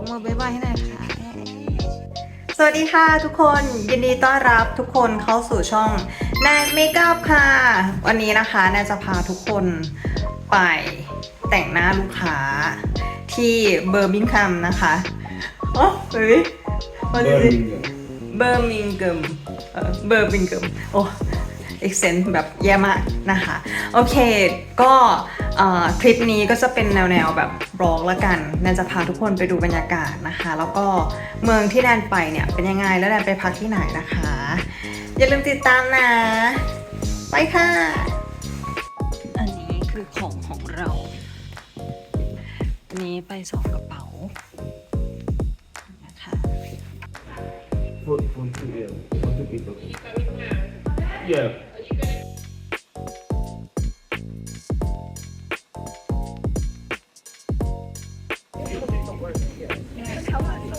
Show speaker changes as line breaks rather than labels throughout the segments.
กมือบายบายให้หน่อยค่ะ
สวัสดีค่ะทุกคนยินดีต้อนรับทุกคนเข้าสู่ช่องแนนเมคอัพค่ะ วันนี้นะคะแนนจะพาทุกคนไปแต่งหน้าลูกค้าที่เบอร์มิงแฮมนะคะโอ้เฮ้ย What is it? เบอร์มิงเกมเออเบอร์มิงเกมโอ้เอ็กเซนแบบแย่มากนะคะ โอเค ก็เอ่อ คลิปนี้ก็จะเป็นแนวๆแบบบล็อกละกัน แนนจะพาทุกคนไปดูบรรยากาศนะคะ แล้วก็เมืองที่แนนไปเนี่ยเป็นยังไง แล้วแนนไปพักที่ไหนนะคะ อย่าลืมติดตามนะ ไปค่ะ
อันนี้คือของของเรา อันนี้ไปสองกระเป๋า นะคะ
For, for two, yeah, for two people. Yeah.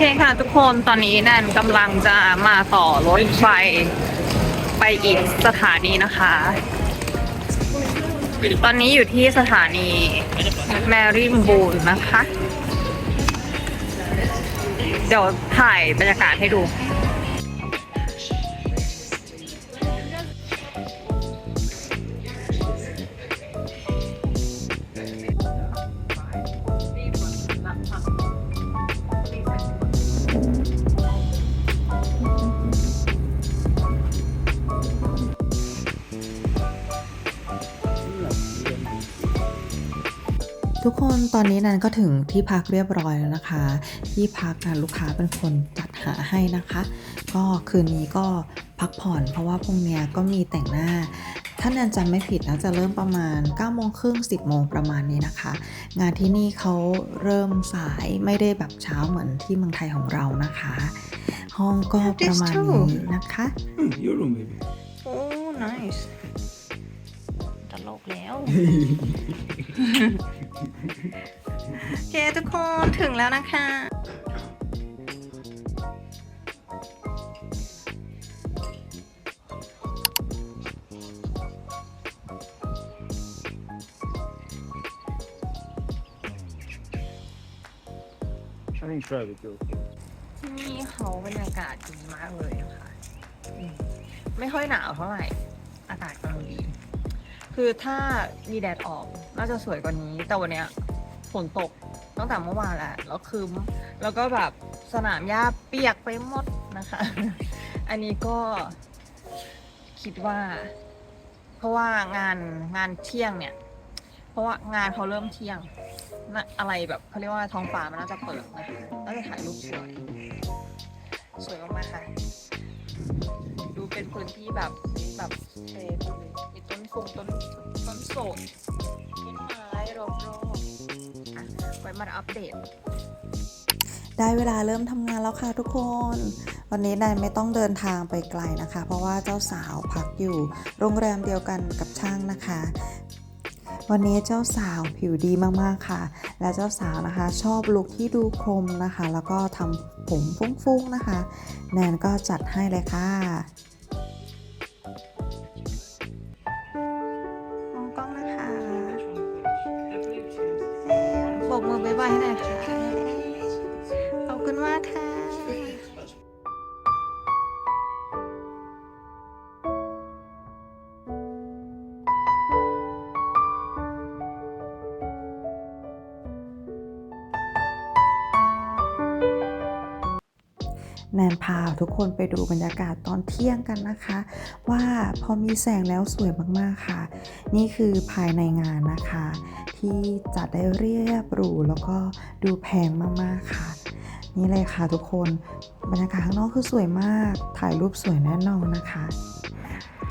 เคค่ะทุกคนตอนนี้แนนกำลังจะมาต่อรถไฟไปอีกสถานีนะคะ ตอนนี้อยู่ที่สถานีแมรี่บูนนะคะ เดี๋ยวถ่ายบรรยากาศให้ดู
ทุกคนตอนนี้นันก็ถึงที่พักเรียบร้อยแล้วนะคะ ที่พักการลูกค้าเป็นคนจัดหาให้นะคะ ก็คืนนี้ก็พักผ่อนเพราะว่าพรุ่งนี้ก็มีแต่งหน้า ถ้านันจำไม่ผิดนะจะเริ่มประมาณ9โมงครึ่ง10โมงประมาณนี้นะคะ งานที่นี่เขาเริ่มสายไม่ได้แบบเช้าเหมือนที่เมืองไทยของเรานะคะ ห้องก็ประมาณนี้นะคะ
Hmm, your room, baby.
โอ้ nice ตลกแล้ว
โอเคทุกคนถึงแล้วนะคะ
I think private, okay.
ที่นี่เขาบรรยากาศดีมากเลยนะคะอืมไม่ค่อยหนาวเท่าไหร่ อากาศกำลังดี คือถ้ามีแดดออกน่าจะสวยกว่านี้ แต่วันเนี้ยฝนตกตั้งแต่เมื่อวานแหละแล้วคืมแล้วก็แบบสนามหญ้าเปียกไปหมดนะคะ อันนี้ก็คิดว่า เพราะว่างานงานเที่ยงเนี่ย เพราะว่างานเขาเริ่มเที่ยงนะอะไรแบบเขาเรียกว่าท้องฟ้ามันน่าจะเปิดนะคะน่าจะถ่ายรูปสวย สวยมากๆค่ะ เป็นพื้นที่แบบแบบเออมีต้นฟงต้นต้นโสดต้นไม้รอบๆอะไว้มาอัปเดต
ได้เวลาเริ่มทำงานแล้วค่ะทุกคน วันนี้นายไม่ต้องเดินทางไปไกลนะคะ เพราะว่าเจ้าสาวพักอยู่ โรงแรมเดียวกันกับช่างนะคะ วันนี้เจ้าสาวผิวดีมากๆค่ะ และเจ้าสาวนะคะ ชอบลุคที่ดูคมนะคะ แล้วก็ทำผมฟุ้งๆนะคะ แนนก็จัดให้เลยค่ะ แนนพาทุกคนไปดูบรรยากาศตอนเที่ยงกันนะคะ ว่าพอมีแสงแล้วสวยมากๆค่ะ นี่คือภายในงานนะคะ ที่จัดได้เรียบหรูแล้วก็ดูแพงมากๆค่ะ นี่เลยค่ะทุกคนบรรยากาศข้างนอกคือสวยมาก ถ่ายรูปสวยแน่นอนนะคะ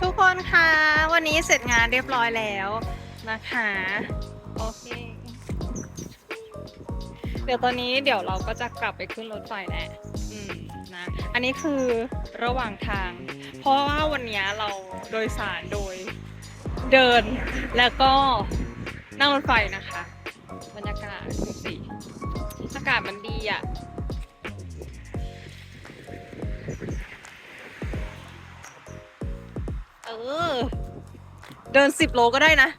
ทุกคนคะวันนี้เสร็จงานเรียบร้อยแล้วนะคะโอเคเดี๋ยวตอนนี้เดี๋ยวเราก็จะกลับไปขึ้นรถไฟแหละอืม นะ อันนี้คือระหว่างทาง เพราะว่าวันนี้เราโดยสารโดยเดินแล้วก็นั่งรถไฟนะคะ บรรยากาศดูสิอากาศมันดีอะเออ เดินสิบโลก็ได้นะ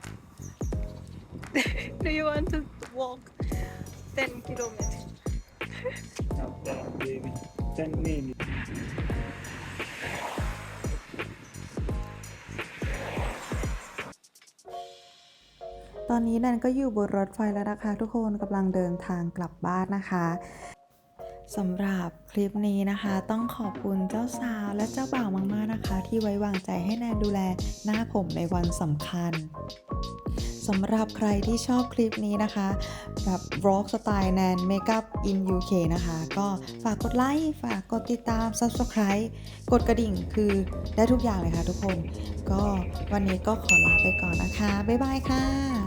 Do you want to walk 10 kilometers?
Not that, baby. Ten minutes.
ตอนนี้แนนก็อยู่บนรถไฟแล้วนะคะ ทุกคนกำลังเดินทางกลับบ้านนะคะสำหรับคลิปนี้นะคะ ต้องขอบคุณเจ้าสาวและเจ้าบ่าวมากๆนะคะ ที่ไว้วางใจให้แนนดูแลหน้าผมในวันสำคัญ สำหรับใครที่ชอบคลิปนี้นะคะ แบบบล็อกสไตล์แนนเมคอัพอิน UK นะคะ ก็ฝากกดไลค์ฝากกดติดตาม Subscribe กดกระดิ่งคือได้ทุกอย่างเลยค่ะทุกคน ก็วันนี้ก็ขอลาไปก่อนนะคะ บ๊ายบายค่ะ